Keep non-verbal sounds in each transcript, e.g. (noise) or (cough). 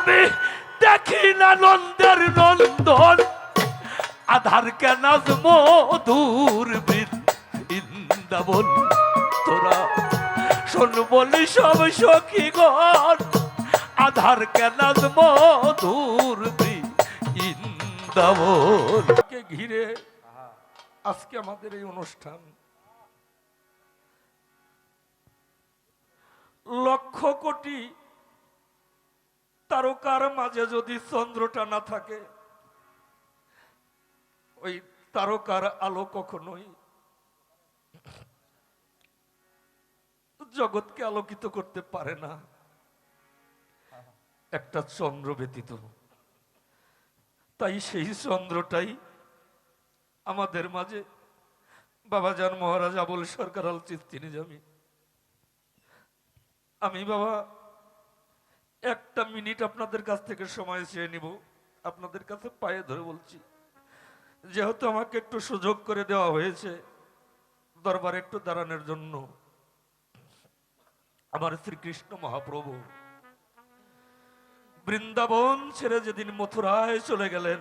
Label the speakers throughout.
Speaker 1: আমি দেখি না নন্দের নন্দন। আধার কেনাজ মধুর বৃন্দাবন? তোরা শোন বলি সব সখী গণ। আধার কেনাজ মধুর বৃন্দাবন? কে ঘিরে আজকে আমাদের এই অনুষ্ঠান? লক্ষ কোটি তারকার মাঝে যদি চন্দ্রটা না থাকে, ওই তারকার আলো কখনোই জগৎকে আলোকিত করতে পারে না। একটা চন্দ্র ব্যতীত। তাই সেই চন্দ্রটাই আমাদের মাঝে। বাবাজান মহারাজ আবুল সরকার আল চিস্তি নিজামি আমি বাবা একটা মিনিট আপনাদের কাছ থেকে সময় চেয়ে নিব। আপনাদের কাছে পায়ে ধরে বলছি, যেহেতু আমাকে একটু সুযোগ করে দেওয়া হয়েছে, দরবারে একটু দাঁড়ানোর জন্য। আমার শ্রীকৃষ্ণ মহাপ্রভু, বৃন্দাবন ছেড়ে যেদিন মথুরায় চলে গেলেন,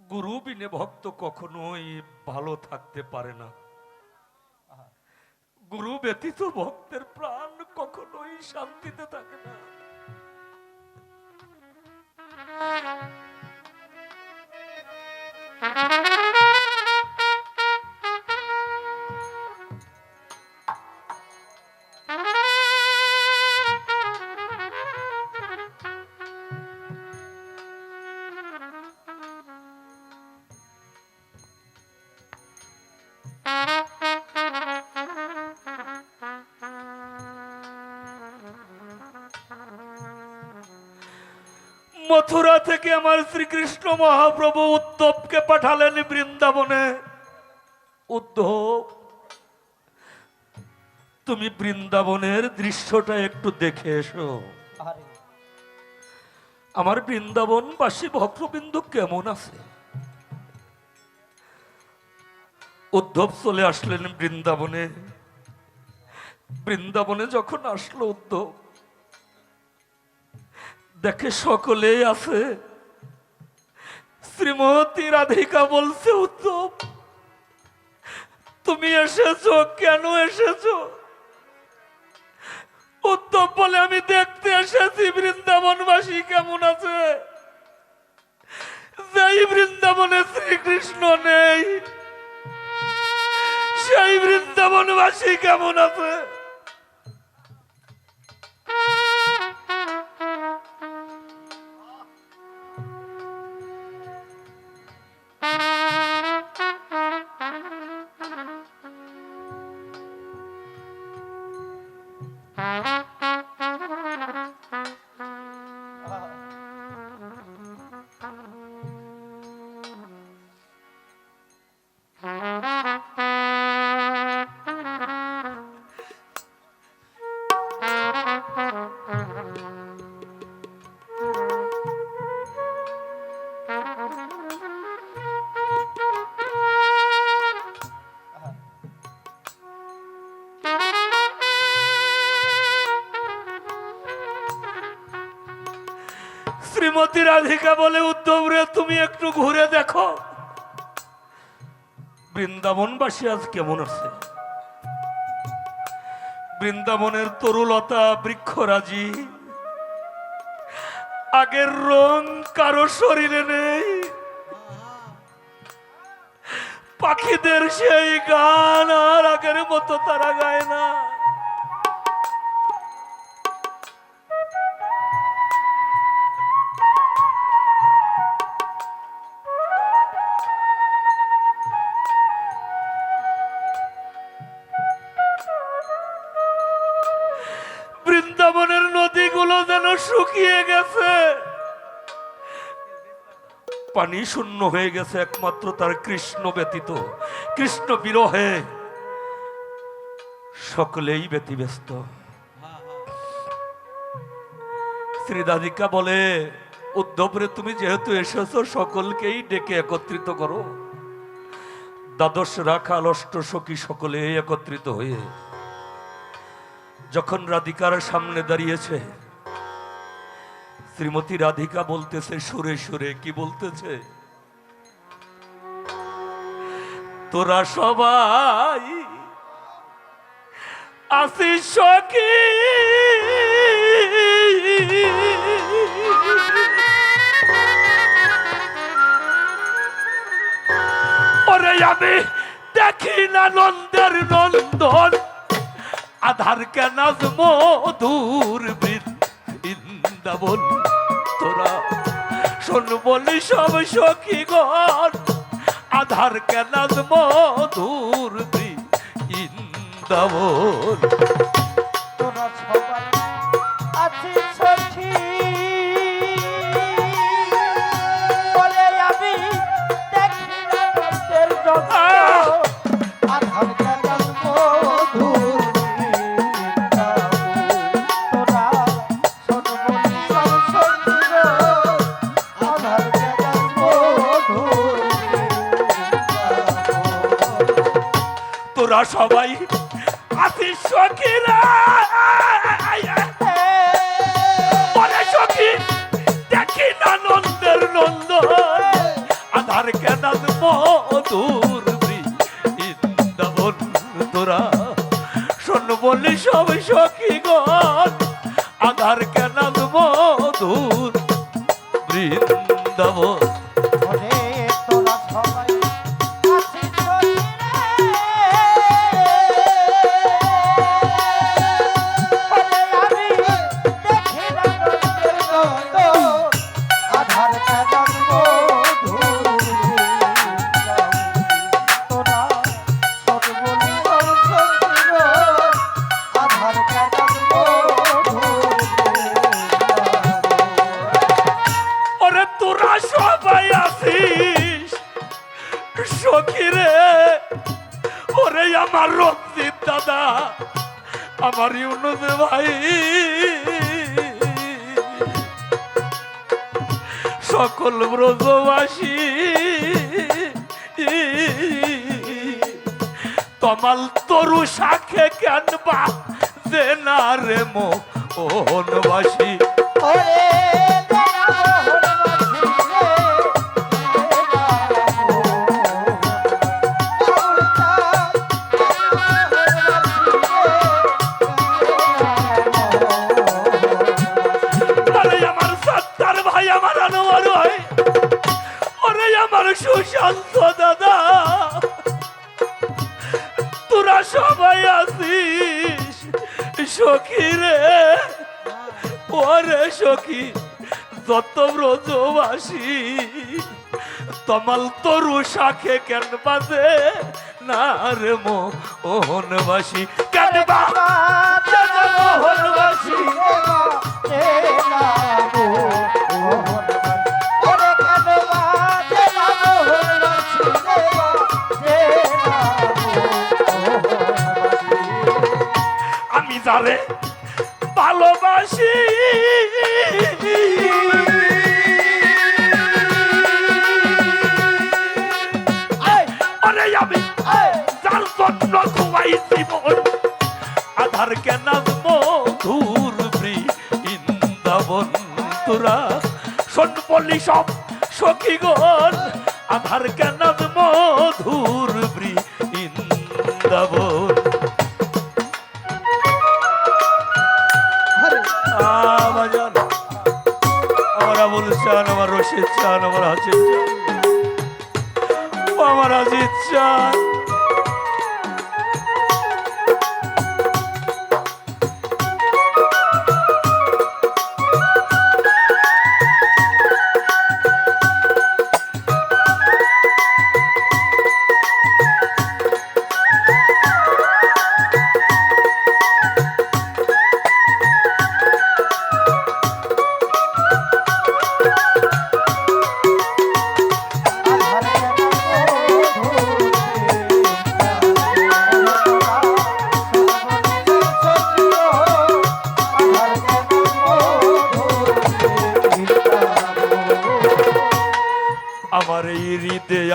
Speaker 1: গুরু বিনে ভক্ত কখনোই ভালো থাকতে পারে না। গুরু ব্যতীত ভক্তের প্রাণ কখনোই শান্তিতে থাকে না। (laughs) মথুরা থেকে আমার শ্রীকৃষ্ণ মহাপ্রভু উদ্ধবকে পাঠালেন বৃন্দাবনে। উদ্ধব তুমি বৃন্দাবনের দৃশ্যটা একটু দেখে এসো। আমার বৃন্দাবনবাসী ভক্তবিন্দু কেমন আছে? উদ্ধব চলে আসলেন বৃন্দাবনে। বৃন্দাবনে যখন আসলো উদ্ধব দেখে সকলেই আছে। শ্রীমতী রাধিকা বলছে, উত্তম, তুমি এসেছ, কেন এসেছ? উত্তম বলে আমি দেখতে এসেছি, বৃন্দাবনবাসী কেমন আছে? যেই বৃন্দাবনে শ্রীকৃষ্ণ নেই, সেই বৃন্দাবনবাসী কেমন আছে? Uh-huh. শ্রীমতী রাধিকা বলে উদ্ধব রে তুমি একটু ঘুরে দেখো। বৃন্দাবনবাসী আজ কেমন আছে? বৃন্দাবনের তরুলতা, বৃক্ষরাজি। আগের রং কারও শরীরে নেই। পাখিদের সেই গান আর আগের মতো তারা গায় না। পানি শূন্য হয়ে গেছে একমাত্র তার কৃষ্ণ ব্যতীত, কৃষ্ণ বিরহে। সকলেই ব্যতিব্যস্ত। শ্রীদাদিকা বলে, উদ্ধবরে তুমি যেহেতু এসেছ, সকলকেই ডেকে একত্রিত করো। দ্বাদশ রাখাল অষ্ট সখী সকলে একত্রিত হয়ে, যখন রাধিকার সামনে দাঁড়িয়েছে শ্রীমতী রাধিকা বলতেছে, সুরে সুরে। কি বলতেছে? তোরা সবাই আসিস সখী। ওরে, আমি দেখি না নন্দের নন্দন। আধার কেনাজ মধুর বৃন্দাবন তোরা শোন বলি সব সখী গণ আধার কেনাজ মধুর বৃন্দাবন।
Speaker 2: তোরা সবাই আছিস বলি সব সখী
Speaker 1: গণ আধার কেনাজ যে মো রে
Speaker 2: ওরে
Speaker 1: সখী যত ব্রজবাসী তমাল তরু শাখে কেন বাজে না রে মোহনবাসী কেন মোহনবাসী
Speaker 2: রে।
Speaker 1: আমি যারে ভালোবাসি। আমি যার আধার কেন মধুর বৃন্দাবন তোরা। শোন সব সখীগণ আধার কেন মধুর আমার রশিদ চান আমার হাসির চান। আমার হাসির চান।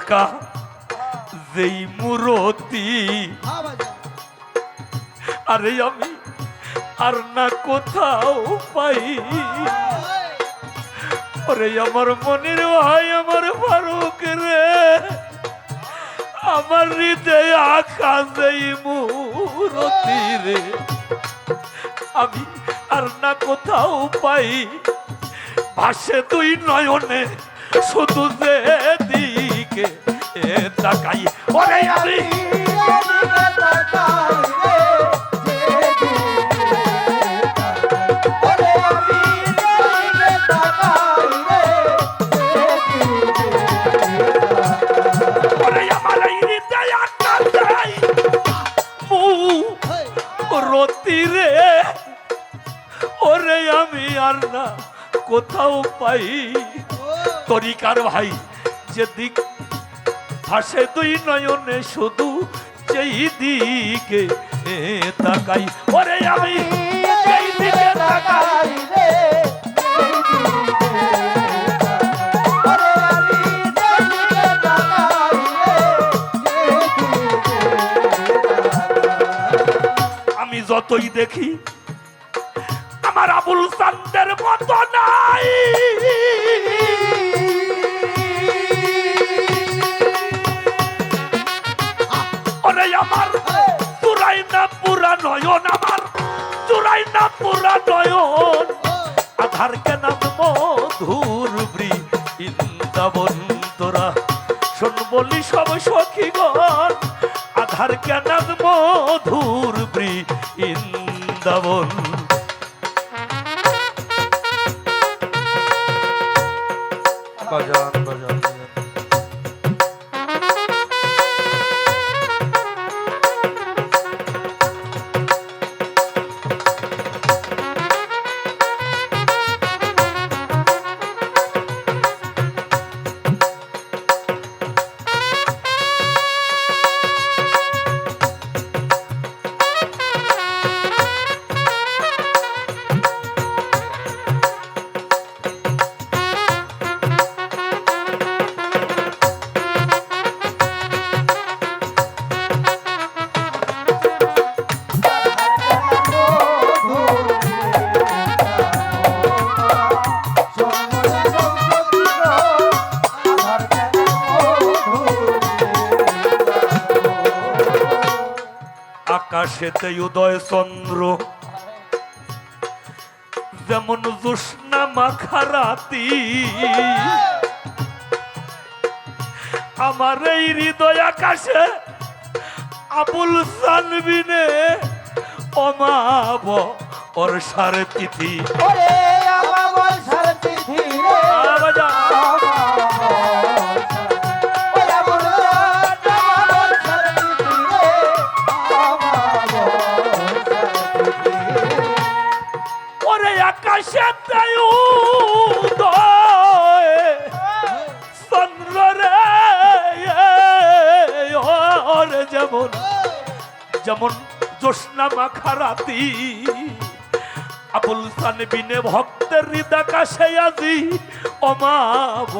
Speaker 1: আঁকা যেই মূরতি। আরে আমি আর না কোথাও পাই। ওরে আমার মনির ভাই, আমার ফারুক রে, আমার হৃদয় আকাশে মুরতি রে। আমি আর না কোথাও পাই। ভাসে তুই নয়নে শুধু যে দিকে তাকাই। ওরে রতি রে। ওরে আমি আর কোথাও পাই। তরিকার ভাই যে দিক ভাসে দুই নয়নে শুধু যেই দিকে তাকাই। ওরে আমি তাকাই আমি যতই দেখি, আমার আবুল চান্দের মতো নাই। ওরে আমার চুরাই না পুরা নয়ন আমার চুরাই না পুরা নয়ন আধার কেনাম মধুর তোরা শোন বলি সব সখীগণ আধার কেনাম মধুর বাজান বাজান বাজান। আকাশেতে উদয় চন্দ্র। যেমন জুষ্ণা মাখা রাতি, আমার এই হৃদয় আকাশে আবুল সানবিনে অমাব ওর সারে তিথি যেমন জোৎস্না মাখা রাতি আবুল সানবিনে ভক্তের হৃদাকাশে আজি অমাব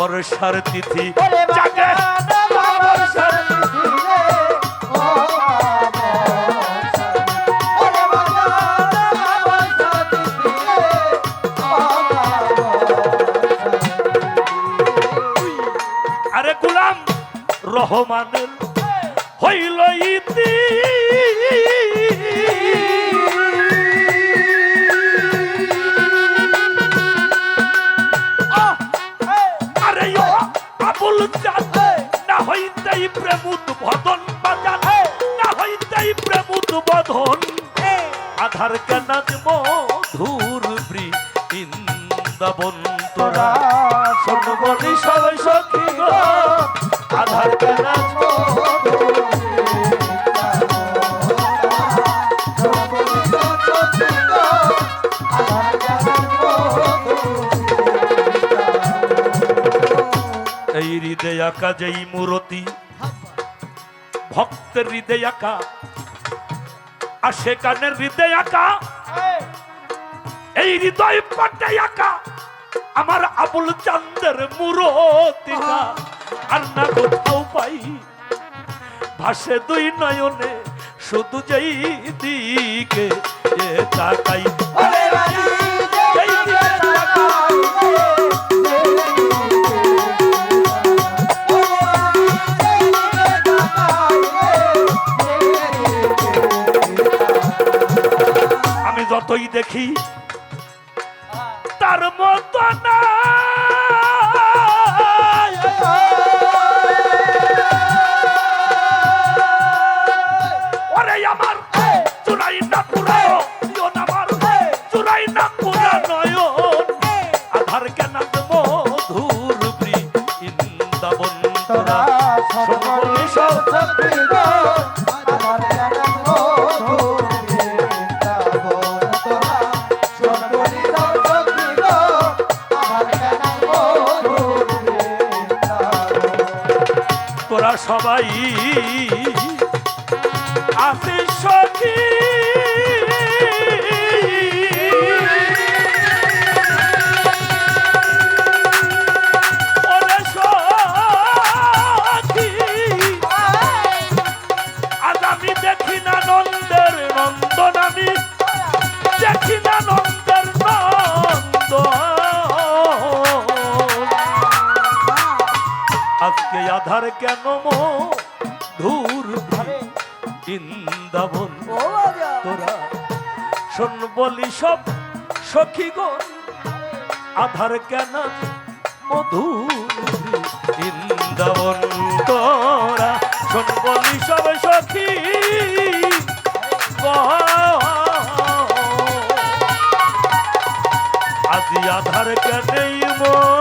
Speaker 1: ওর সার তিথি জাগে আমার সার আরে গুলাম রহমানের হইল ইতি। আরে আবুল চাঁদ না হইতেই প্রেমুদ ভদন বাজান না হইতেই প্রেমুদ বধন আধার কেনাজ মধুর বৃন্দাবন তোরা সর্বনি সবাই সখী আধার কেনাজ আঁকা যেই মূরতি ভক্তের হৃদয় আঁকা আর সে কানের হৃদয় আঁকা এই হৃদয় পাটে আঁকা আমার আবুল চান্দের মূরতিটা আর না কোথাও পাই। ভাসে দুই নয়নে শুধু যেই দিকে তাকাই। আরে রাজা মতোই দেখি? তার মতো না। সব সখীগণ আধার কেন মধু বৃন্দাবন তোরা? শুনবনি সব সখী আজি আধার
Speaker 2: কেন মধু